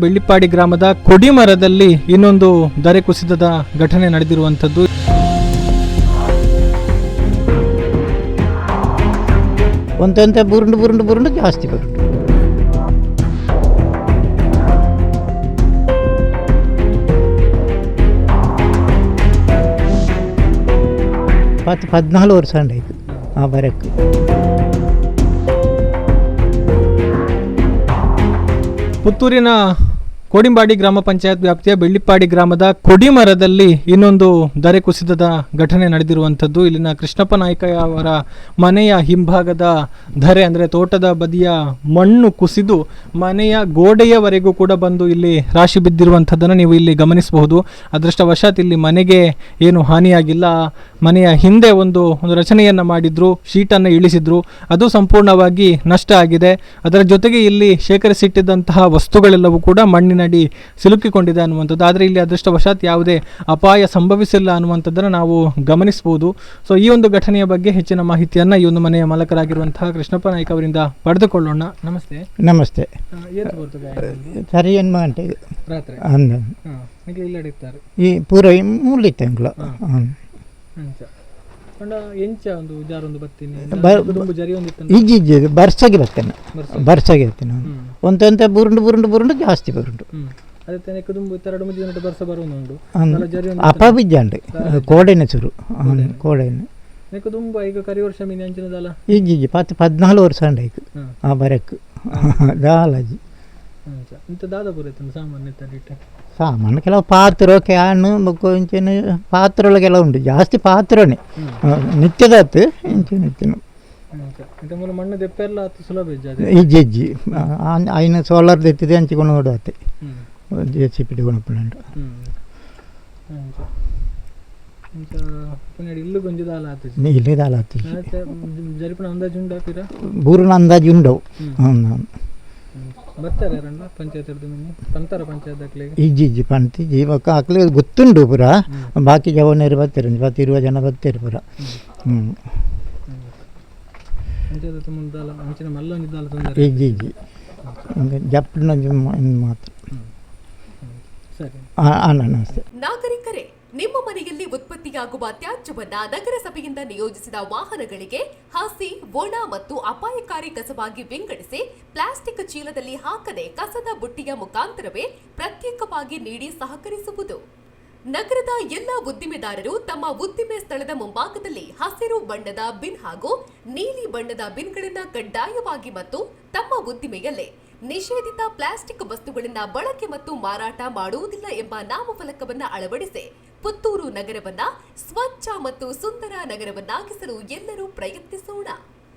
ಬೆಳ್ಳಿಪ್ಪಾಡಿ ಗ್ರಾಮದ ಕೊಡಿಮರದಲ್ಲಿ ಇನ್ನೊಂದು ದರೆ ಕುಸಿತದ ಘಟನೆ ನಡೆದಿರುವಂಥದ್ದು. ಒಂದಂತೆ ಬುರುಂಡು ಬುರುಂಡು ಬುರುಂಡು ಜಾಸ್ತಿ ಬರುತ್ತೆ ಪತ್ತು ಪದ್ನಾಲ್ಕು ವರ್ಷ ಆಯ್ತು ಆ ಬರಕ್ಕೆ. ಪುತ್ತೂರಿನ ಕೋಡಿಂಬಾಡಿ ಗ್ರಾಮ ಪಂಚಾಯತ್ ವ್ಯಾಪ್ತಿಯ ಬೆಳ್ಳಿಪ್ಪಾಡಿ ಗ್ರಾಮದ ಕೊಡಿಮರದಲ್ಲಿ ಇನ್ನೊಂದು ದರೆ ಕುಸಿತದ ಘಟನೆ ನಡೆದಿರುವಂಥದ್ದು. ಇಲ್ಲಿನ ಕೃಷ್ಣಪ್ಪ ನಾಯ್ಕ ಅವರ ಮನೆಯ ಹಿಂಭಾಗದ ಧರೆ ಅಂದರೆ ತೋಟದ ಬದಿಯ ಮಣ್ಣು ಕುಸಿದು ಮನೆಯ ಗೋಡೆಯವರೆಗೂ ಕೂಡ ಬಂದು ಇಲ್ಲಿ ರಾಶಿ ಬಿದ್ದಿರುವಂಥದ್ದನ್ನು ನೀವು ಇಲ್ಲಿ ಗಮನಿಸಬಹುದು. ಅದೃಷ್ಟವಶಾತ್ ಇಲ್ಲಿ ಮನೆಗೆ ಏನು ಹಾನಿಯಾಗಿಲ್ಲ. ಮನೆಯ ಹಿಂದೆ ಒಂದು ಒಂದು ರಚನೆಯನ್ನು ಮಾಡಿದ್ರು, ಶೀಟನ್ನು ಇಳಿಸಿದ್ರು. ಅದು ಸಂಪೂರ್ಣವಾಗಿ ನಷ್ಟ ಆಗಿದೆ. ಅದರ ಜೊತೆಗೆ ಇಲ್ಲಿ ಶೇಖರಿಸಿಟ್ಟಿದ್ದಂತಹ ವಸ್ತುಗಳೆಲ್ಲವೂ ಕೂಡ ಮಣ್ಣಿನಡಿ ಸಿಲುಕಿಕೊಂಡಿದೆ ಅನ್ನುವಂಥದ್ದು. ಆದರೆ ಇಲ್ಲಿ ಅದೃಷ್ಟವಶಾತ್ ಯಾವುದೇ ಅಪಾಯ ಸಂಭವಿಸಿಲ್ಲ ಅನ್ನುವಂಥದ್ದನ್ನು ನಾವು ಗಮನಿಸಬಹುದು ಸೊ ಈ ಒಂದು ಘಟನೆಯ ಬಗ್ಗೆ ಹೆಚ್ಚಿನ ಮಾಹಿತಿಯನ್ನು ಈ ಒಂದು ಮನೆಯ ಮಾಲಕರಾಗಿರುವಂತಹ ಕೃಷ್ಣಪ್ಪ ನಾಯ್ಕ ಅವರಿಂದ ಪಡೆದುಕೊಳ್ಳೋಣ. ನಮಸ್ತೆ. ನಮಸ್ತೆ. ಸರಿ ಗಂಟೆ ರಾತ್ರಿ. ಈ ಪೂರ ಮೂಲಿ ತಿಂಗಳು. ಅಂಚ ಪಂಡ ಎಂಚ ಒಂದು ಜಾರೊಂದು ಬತ್ತೀನಿ. ಬ- ದುಂಬು ಜರಿ ಒಂದಿತ್ತು ಇಜ್ಜಿ ಇಜ್ಜಿ ಬರ್ತೇನೆ. ಬರ್ಸಗೆ. ಬರ್ಸಗೆ ಬರ್ತೇನೆ ಒಂದಂತ ಬುರುಂಡು ಬುರುಂಡು ಬುರುಂಡು ಜಾಸ್ತಿ ಬರುಂಡು. ಅಪ ಬಿಜ್ಜಂಡು ಕೋಡೆನೆ ಸುರು. ಕೋಡೆನೆ. ಇಜ್ಜಿ ಇಜ್ಜಿ ಪತ್ತು ಪದ್ನಾಲ್ಕು ವರ್ಷ ಆಯ್ತು ಆ ಬರಕ್ಕೆ ದಾಲಜಿ. ಸಾಮಾನು ಕೆಲವು ಪಾತ್ರ ಕ್ಯಾನು ಕೊಂಚನ ಕೆಲವು ಉಂಟು. ಜಾಸ್ತಿ ಪಾತ್ರನೇ. ನಿತ್ಯದತ್ತು ಇಂಚಿನ ಮೂಲ ಮಣ್ಣು ದೆಪ್ಪೆಲ್ಲ ಹತ್ತು ಸುಲಭ ಇಜ್ಜ ಅದೇ ಇಜ್ಜಿ ಇಜ್ಜಿ ಆಯ್ನ ಸೋಲಾರ್ ತೆತ್ತಿದೆ ಹಂಚಿಕೊಂಡು ನೋಡುತ್ತೆ ಹ್ಮ್ ಜೆ ಸಿ ಪಿ ಗುಣಪುಣಂಡು ಹ್ಮ್ ಅಂಚ ಇಂಚ ಪುನಡಿ ಇಲ್ಲು ಗೊಂಜಿದಾಲ ಆತು ಇಲ್ಲಿ ದಾಲಾತಿ ಜರಿಪಣ ಅಂದಾಜು ಉಂಡ ಪಿರ ಬೂರಿನ ಅಂದಾಜು ಉಂಡವು ಹ್ಮ್ ಹ್ಮ್ ಬರ್ತಾರೆ ಯಾರಣ್ಣ ಪಂಚಾಯತ್ ಹಿಡ್ದು ಮಿನ್ನಿ ಪಂತಾರ ಪಂಚಾಯತ್ ದಾಖಲೆಗೆ ಇಜ್ಜಿ ಇಜ್ಜಿ ಪಂತಿ ಜೀವಕ್ಕೆ ಹಾಕ್ಲಿ ಗೊತ್ತುಂಡು ಪುರ ಬಾಕಿ ಜವನರು ಬರ್ತಾರೆ ಇಪ್ಪತ್ತು ಇರುವ ಜನ ಬರ್ತಾರೆ ಪುರ ಹ್ಞೂ ಹಿಂಗೆ ನಾಗರಿಕರೇ ನಿಮ್ಮ ಮನೆಯಲ್ಲಿ ಉತ್ಪತ್ತಿಯಾಗುವ ತ್ಯಾಜ್ಯವನ್ನ ನಗರಸಭೆಯಿಂದ ನಿಯೋಜಿಸಿದ ವಾಹನಗಳಿಗೆ ಹಸಿ ಒಣ ಮತ್ತು ಅಪಾಯಕಾರಿ ಕಸವಾಗಿ ವಿಂಗಡಿಸಿ ಪ್ಲಾಸ್ಟಿಕ್ ಚೀಲದಲ್ಲಿ ಹಾಕದೆ ಕಸದ ಬುಟ್ಟಿಯ ಮುಖಾಂತರವೇ ಪ್ರತ್ಯೇಕವಾಗಿ ನೀಡಿ ಸಹಕರಿಸುವುದು. ನಗರದ ಎಲ್ಲ ಉದ್ದಿಮೆದಾರರು ತಮ್ಮ ಉದ್ದಿಮೆ ಸ್ಥಳದ ಮುಂಭಾಗದಲ್ಲಿ ಹಸಿರು ಬಣ್ಣದ ಬಿನ್ ಹಾಗೂ ನೀಲಿ ಬಣ್ಣದ ಬಿನ್ಗಳನ್ನ ಕಡ್ಡಾಯವಾಗಿ ಮತ್ತು ತಮ್ಮ ಉದ್ದಿಮೆಯಲ್ಲೇ ನಿಷೇಧಿತ ಪ್ಲಾಸ್ಟಿಕ್ ವಸ್ತುಗಳನ್ನ ಬಳಕೆ ಮತ್ತು ಮಾರಾಟ ಮಾಡುವುದಿಲ್ಲ ಎಂಬ ನಾಮಫಲಕವನ್ನ ಅಳವಡಿಸಿ ಪುತ್ತೂರು ನಗರವನ್ನ ಸ್ವಚ್ಛ ಮತ್ತು ಸುಂದರ ನಗರವನ್ನಾಗಿಸಲು ಎಲ್ಲರೂ ಪ್ರಯತ್ನಿಸೋಣ.